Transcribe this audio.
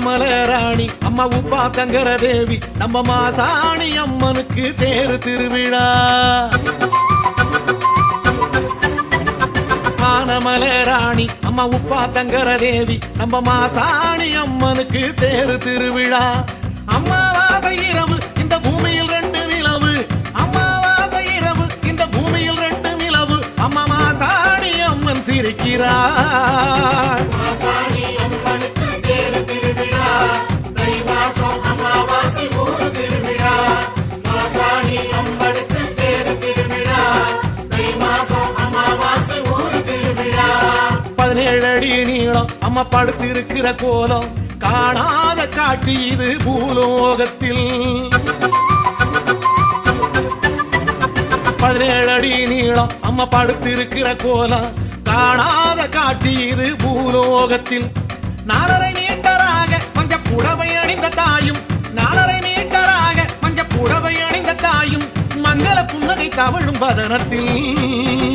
அம்மா உப்பா தங்கர தேவி நம்ம மாசாணி அம்மனுக்கு தேரு திருவிழா. ஆனமல ராணி அம்மா உப்பா தங்கர தேவி நம்ம மாசாணி அம்மனுக்கு தேரு திருவிழா. அம்மாவாசை இரவு இந்த பூமியில் ரெண்டு நிலவு. அம்மாவாசை இரவு இந்த பூமியில் ரெண்டு நிலவு. அம்மா மாசாணி அம்மன் சிரிக்கிறார். கோலம். நீளம் அம்மா படுத்திருக்கிற கோலம். காணாத காட்டி இது பூலோகத்தில். பதினேழு அடி நீளம். அம்மா படுத்திருக்கிற கோலம். காணாத காட்சி இது பூலோகத்தில். நாலரை மீட்டராக மஞ்ச புடவை அணிந்த தாயும். நாலரை மீட்டராக மஞ்ச புடவை அணிந்த தாயும். மங்கள புன்னகை தவழும் பதனத்தில்